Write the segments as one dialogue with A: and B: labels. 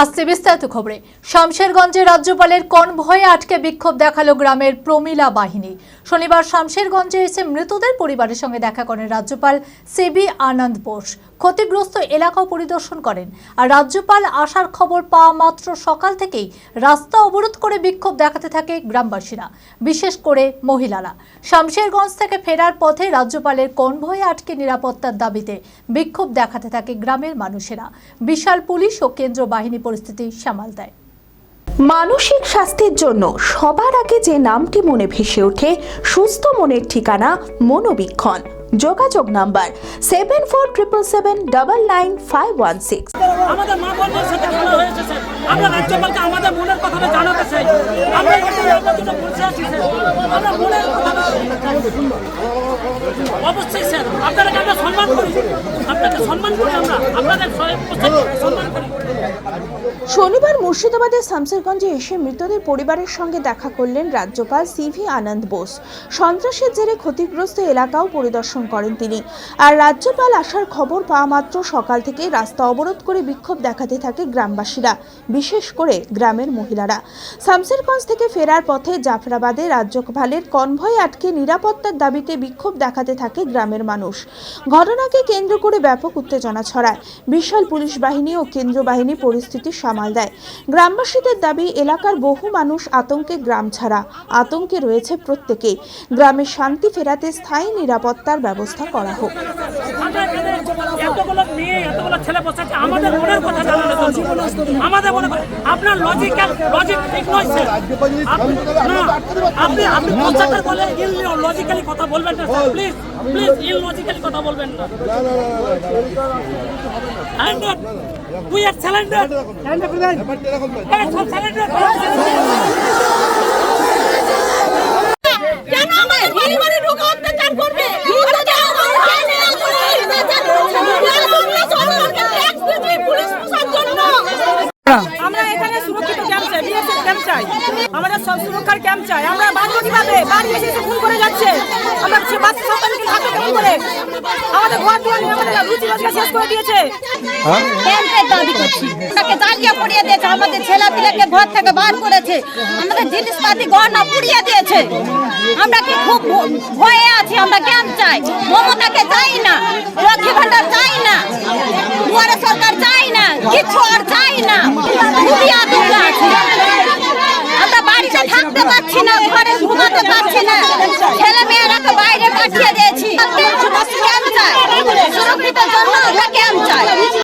A: আসছে বিস্তারিত খবরে। শামশেরগঞ্জে রাজ্যপালের কনভয়ে আটকে বিক্ষোভ দেখাল গ্রামের প্রমিলা বাহিনী। শনিবার শামশেরগঞ্জে এসে মৃতদের পরিবারের সঙ্গে দেখা করেন রাজ্যপাল সিবি আনন্দ বোস। ক্ষতিগ্রস্ত এলাকাও পরিদর্শন করেন। আর রাজ্যপাল আসার খবর পাওয়া মাত্র সকাল থেকেই রাস্তা অবরোধ করে বিক্ষোভ দেখাতে থাকে গ্রামবাসীরা, বিশেষ করে মহিলারা। শামশেরগঞ্জ থেকে ফেরার পথে রাজ্যপালের কনভয়ে আটকে নিরাপত্তার দাবিতে বিক্ষোভ দেখাতে থাকে গ্রামের মানুষেরা। বিশাল পুলিশ ও কেন্দ্র বাহিনী পরিস্থিতি সামাল দেয়।
B: মানসিক স্বাস্থ্যের জন্য সবার আগে যে নামটি মনে ভেসে ওঠে, সুস্থ মনের ঠিকানা মনোবীক্ষণ। যোগাযোগ number seven four triple seven double nine five one six.
C: সম্মান করি। আপনাকে সম্মান করি আমরা। আপনাদের সম্মান করি।
B: শনিবার মুর্শিদাবাদের শামসেরগঞ্জে এসে মৃতদের পরিবারের সঙ্গে দেখা করলেন রাজ্যপাল সিভি আনন্দ বোস। সন্ত্রাসের জেরে ক্ষতিগ্রস্ত এলাকাও পরিদর্শন করেন তিনি। আর রাজ্যপাল আসার খবর পাওয়া মাত্র সকাল থেকে রাস্তা অবরোধ করে বিক্ষোভ দেখাতে থাকে গ্রামবাসীরা, বিশেষ করে গ্রামের মহিলারা। শামসেরগঞ্জ থেকে ফেরার পথে জাফরাবাদে রাজ্যপালের কনভয় আটকে নিরাপত্তার দাবিতে বিক্ষোভ দেখাতে থাকে গ্রামের মানুষ। ঘটনাকে কেন্দ্র করে ব্যাপক উত্তেজনা ছড়ায়। বিশাল পুলিশ বাহিনী ও কেন্দ্র বাহিনী পরিস্থিতি সামাল দেয় গ্রামবাসীদের দাবি এলাকার বহু মানুষ আতঙ্কে গ্রাম ছাড়া আতঙ্কে রয়েছে প্রত্যেকে গ্রামে শান্তি ফেরাতে স্থায়ী নিরাপত্তার ব্যবস্থা করা হোক
C: আমরা এখানে এতগুলো মেয়ে এতগুলো ছেলে বসে আছে আমাদের মনের কথা আমাদের মনে আপনার লজিক্যাল লজিক ঠিক নয় স্যার আপনি আপনি আপনি বলে লজিক্যালি কথা বলবেন না স্যার প্লিজ প্লিজ ইল কথা বলবেন না handed we are surrender handed সব স্যালেন্ডার
D: কেন আমাদের পরিবারে ঢোকা অত্যাচার করবে?
E: আমরা এখানে সুরক্ষিত ক্যাম্প চাই বিএসএফ ক্যাম্প চাই। আমাদের সব সুরক্ষার ক্যাম্প চাই। আমরা বাঁচবো কীভাবে? বাড়ি এসে এসে খুন করে যাচ্ছে। আমরা সে বাচ্চা সন্তানকে হাতে কেমন করে আমাদের ঘর দুয়ার আমাদের রুচি রোজগার শেষ করে দিয়েছে।
D: ক্যাম্পের দাবি করছি। ওনাকে জ্বালিয়ে পুড়িয়ে দিয়েছে, আমাদের ছেলেপিলেকে ঘর থেকে বার করেছে। আমাদের জিনিসপাতি গহনা পুড়িয়ে দিয়েছে। আমরা কি খুব ভয়ে আছি? আমরা ক্যাম্প চাই। মমতাকে চাই না, লক্ষ্মী ভান্ডার চাই না, দুয়ারে সরকার চাই না কিছু আর চাই না। খুবই আতঙ্ক আছে। আমরা বাড়িতে থাকতে পারছি না, ঘরে ঘুমাতে পারছি না। ছেলে মেয়েরাকে বাইরে পাঠিয়ে দিয়েছি। ক্যাম্প জন্য আমরা ক্যাম্প চাই।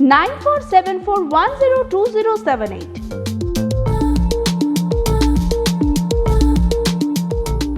B: 9474102078.